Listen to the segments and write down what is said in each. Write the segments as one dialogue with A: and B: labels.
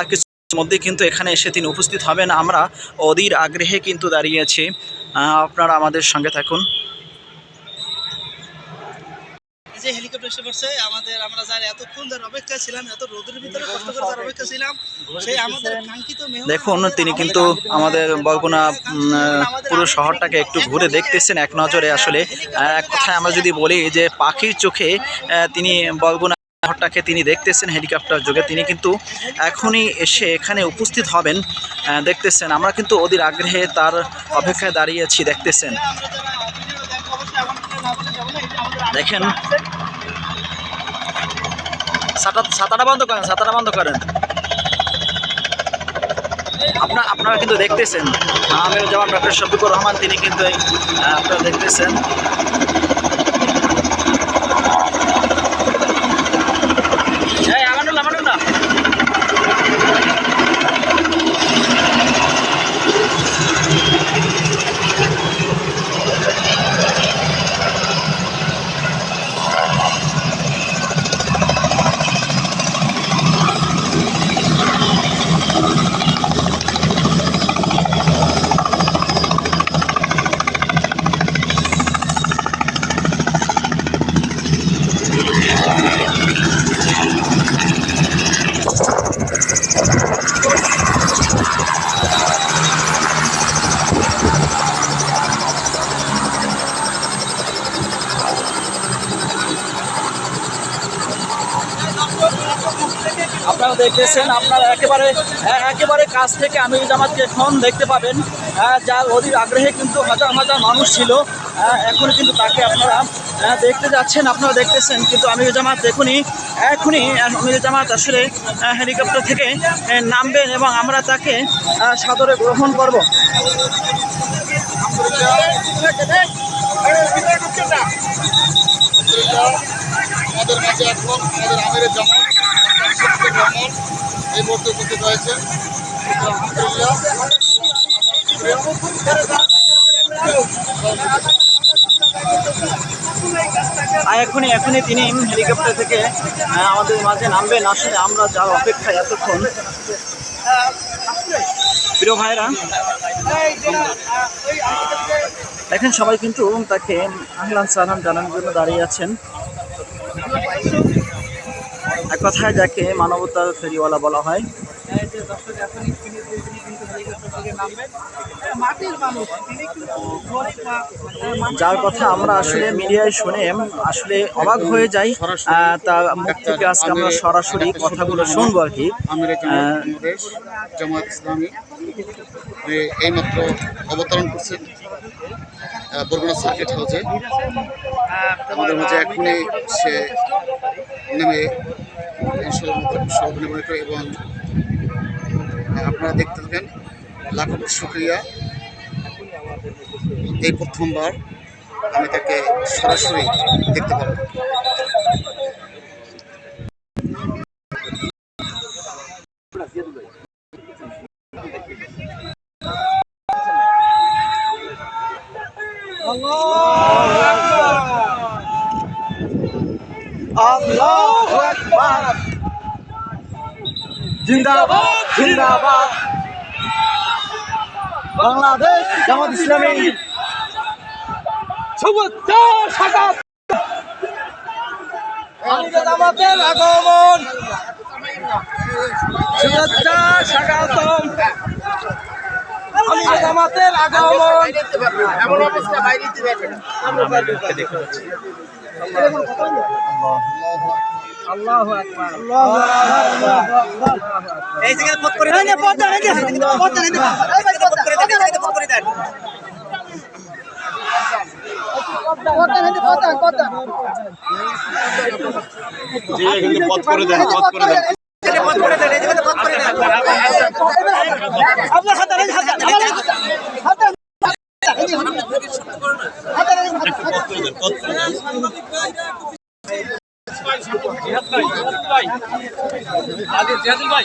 A: আর কিছু মধ্যে কিন্তু এখানে এসে তিনি উপস্থিত হবেন। আমরা অধীর আগ্রহে কিন্তু দাঁড়িয়েছি আপনারা আমাদের সঙ্গে থাকুন।
B: যে হেলিকপ্টার এসে পড়ছে আমাদের আমরা যারা এতক্ষণ যার অপেক্ষা ছিলাম এত রোদের ভিতরে কষ্ট করে যার অপেক্ষা ছিলাম সেই আমাদের কাঙ্ক্ষিত
A: দেখুন তিনি কিন্তু
B: আমাদের
A: বরগুনা পুরো শহরটাকে একটু ঘুরে দেখতেছেন এক নজরে আসলে। এক কথায় আমরা যদি বলি যে পাখির চোখে তিনি বরগুনা শহরটাকে তিনি দেখতেছেন হেলিকপ্টার যোগে। তিনি কিন্তু এখনই এসে এখানে উপস্থিত হবেন দেখতেছেন। আমরা কিন্তু ওদের আগ্রহে তার অপেক্ষায় দাঁড়িয়েছি দেখতেছেন।
B: আমরা
A: ছাতাটা বন্ধ করেন, সাতাটা বন্ধ করেন। আপনার আপনারা কিন্তু দেখতেছেন। আমি যেমন ডক্টর শফিকুর রহমান, তিনি কিন্তু আপনারা দেখতেছেন। আপনারা দেখতেছেন আপনারা একেবারে একেবারে কাছ থেকে আমির জামাতকে এখন দেখতে পাবেন যার অধীর আগ্রহে কিন্তু হাজার হাজার মানুষ ছিল এখন কিন্তু তাকে আপনারা দেখতে যাচ্ছেন, আপনারা দেখতেছেন, কিন্তু আমির জামাত এখনই এখনই আমির জামাত আসলে হেলিকপ্টার থেকে নামবেন এবং আমরা তাকে সাদরে গ্রহণ করব।
C: আমাদের মাঝে এখন আমাদের আমিরের রহমান
A: আর এখনই এখনই তিনি হেলিকপ্টার থেকে আমাদের মাঝে নামবেন। আসলে আমরা যার অপেক্ষায় এতক্ষণ। প্রিয় ভাইরা দেখেন সবাই কিন্তু তাকে আহলান সালাম জানানোর জন্য দাঁড়িয়ে আছেন। এক কথায় যাকে মানবতার ফেরিওয়ালা বলা হয়। যার কথা আমরা আসলে মিডিয়ায় শুনে আসলে অবাক হয়ে যাই তার মুখ থেকে আজকে আমরা সরাসরি কথাগুলো শুনব আর কি।
C: জামাত ইসলামী এইমাত্র অবতরণ করছেন বরগুনা সার্কিট হাউসে আমাদের মাঝে এখনই সে নেমে সভাপতি মনে করে এবং আপনারা দেখতে থাকেন, লাখো শুক্রিয়া। এই প্রথমবার আমি তাকে সরাসরি দেখতে পাবো।
A: জিন্দাবাদ জিন্দাবাদ। বাংলাদেশ জামাত ইসলামী। জামাতের আগমন। শুভেচ্ছা স্বাগতম আমি জামাতের আগমন।
C: এমন অবস্থা বাইরে
B: পথ করে দেন। পথ করে দেন এই যে পথ করে দেন এই যে পথ করে দেন এই জায়গায় পথ করে দেন আপনার হাত দেন এই যে হাত দেন হাত দেন ভাই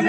B: আমির